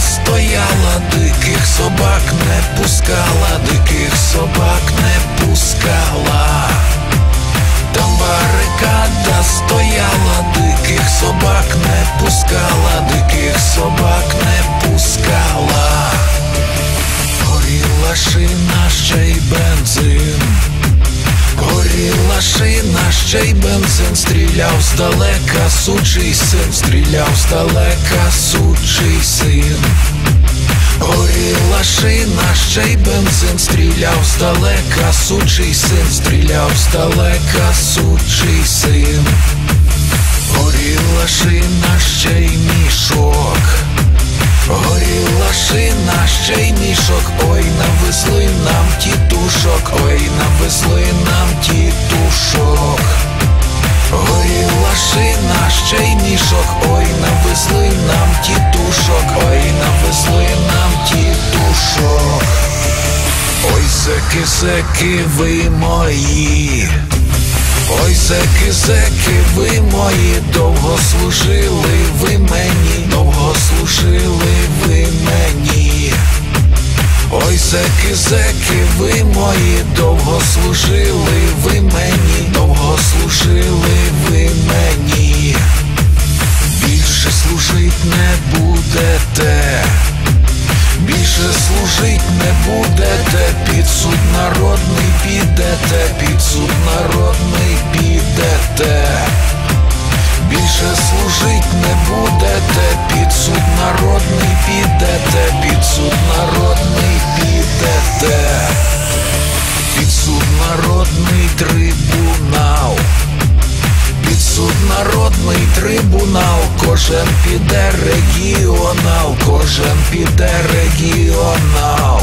Стояла, диких собак не пускала, диких собак не пускала. Бензин, стріляв здалека, сучий син, стріляв здалека, сучий син. Горіла шина, ще й бензин, стріляв здалека, сучий син, стріляв здалека, сучий син. Горіла шина, ще й мішок. Горіла шина, ще й мішок, ой, навезли нам тітушок, ой, навезли нам тітушок. Ой, зеки, зеки, ви мої. Ой, зеки, зеки, ви мої, довго служили ви мені, довго служили ви мені. Ой, зеки, зеки, ви мої, довго служили ви мені, довго служили трибунал. підсуднародний народний трибунал, кожен піде регіонал, кожен піде регіонал.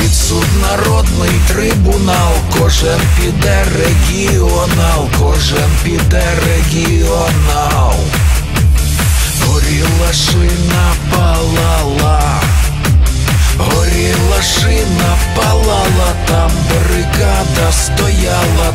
підсуднародний трибунал, кожен піде регіонал, кожен Горіла